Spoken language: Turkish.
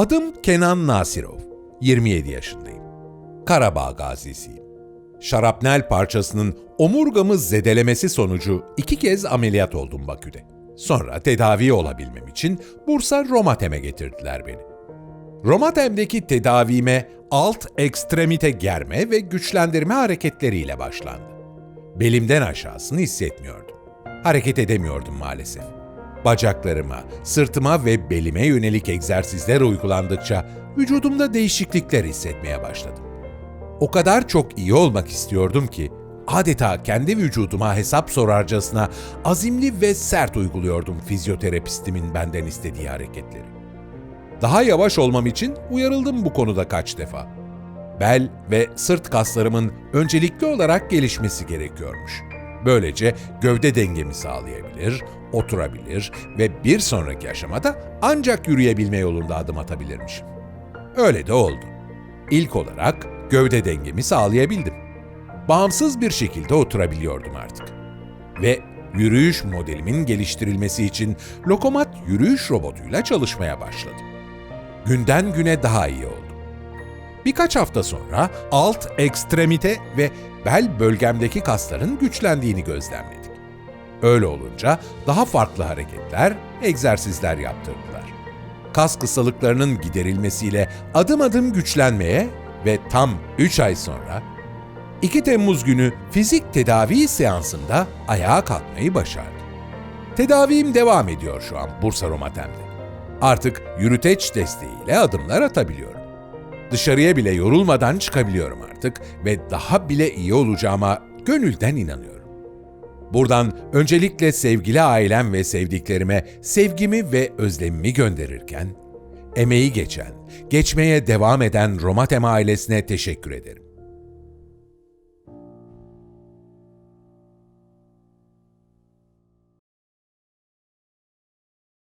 Adım Kenan Nasirov. 27 yaşındayım. Karabağ gazisiyim. Şarapnel parçasının omurgamı zedelemesi sonucu iki kez ameliyat oldum Bakü'de. Sonra tedavi olabilmem için Bursa Romatem'e getirdiler beni. Romatem'deki tedavime alt ekstremite germe ve güçlendirme hareketleriyle başlandı. Belimden aşağısını hissetmiyordum. Hareket edemiyordum maalesef. Bacaklarıma, sırtıma ve belime yönelik egzersizler uygulandıkça vücudumda değişiklikler hissetmeye başladım. O kadar çok iyi olmak istiyordum ki adeta kendi vücuduma hesap sorarcasına azimli ve sert uyguluyordum fizyoterapistimin benden istediği hareketleri. Daha yavaş olmam için uyarıldım bu konuda kaç defa. Bel ve sırt kaslarımın öncelikli olarak gelişmesi gerekiyormuş. Böylece gövde dengemi sağlayabilir, oturabilir ve bir sonraki aşamada ancak yürüyebilme yolunda adım atabilirmişim. Öyle de oldu. İlk olarak gövde dengemi sağlayabildim. Bağımsız bir şekilde oturabiliyordum artık. Ve yürüyüş modelimin geliştirilmesi için Lokomat yürüyüş robotuyla çalışmaya başladım. Günden güne daha iyi oldu. Birkaç hafta sonra alt ekstremite ve bel bölgemdeki kasların güçlendiğini gözlemledik. Öyle olunca daha farklı hareketler, egzersizler yaptırdılar. Kas kısalıklarının giderilmesiyle adım adım güçlenmeye ve tam 3 ay sonra 2 Temmuz günü fizik tedavi seansında ayağa kalkmayı başardı. Tedavim devam ediyor şu an Bursa Romatem'de. Artık yürüteç desteğiyle adımlar atabiliyorum. Dışarıya bile yorulmadan çıkabiliyorum artık ve daha bile iyi olacağıma gönülden inanıyorum. Buradan öncelikle sevgili ailem ve sevdiklerime sevgimi ve özlemimi gönderirken, emeği geçen, geçmeye devam eden Romatem ailesine teşekkür ederim.